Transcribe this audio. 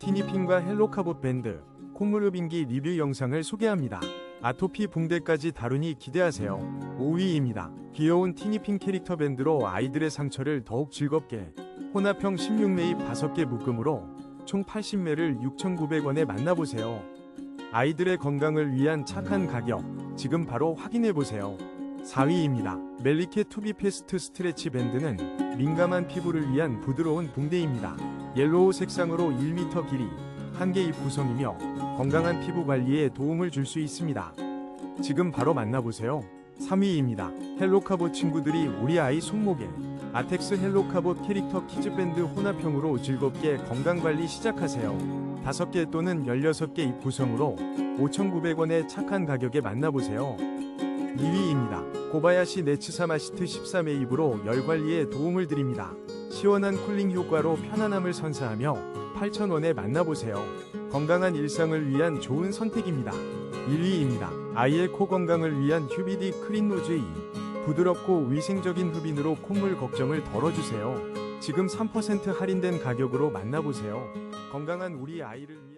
티니핑과 헬로카봇 밴드, 콧무르빙기 리뷰 영상을 소개합니다. 아토피 붕대까지 다루니 기대하세요. 5위입니다. 귀여운 티니핑 캐릭터 밴드로 아이들의 상처를 더욱 즐겁게 혼합형 16매입 5개 묶음으로 총 80매를 6,900원에 만나보세요. 아이들의 건강을 위한 착한 가격 지금 바로 확인해보세요. 4위입니다. 멜리케 투비 페스트 스트레치 밴드는 민감한 피부를 위한 부드러운 붕대입니다. 옐로우 색상으로 1m 길이, 한개잎 구성이며 건강한 피부 관리에 도움을 줄 수 있습니다. 지금 바로 만나보세요. 3위입니다. 헬로카봇 친구들이 우리 아이 손목에 아텍스 헬로카봇 캐릭터 키즈밴드 혼합형으로 즐겁게 건강관리 시작하세요. 5개 또는 16개 잎 구성으로 5,900원의 착한 가격에 만나보세요. 2위입니다. 고바야시 네츠사 마시트 13회 입으로 열 관리에 도움을 드립니다. 시원한 쿨링 효과로 편안함을 선사하며 8,000원에 만나보세요. 건강한 일상을 위한 좋은 선택입니다. 1위입니다. 아이의 코 건강을 위한 휴비디 크린 노즈 2. 부드럽고 위생적인 흡인으로 콧물 걱정을 덜어주세요. 지금 3% 할인된 가격으로 만나보세요. 건강한 우리 아이를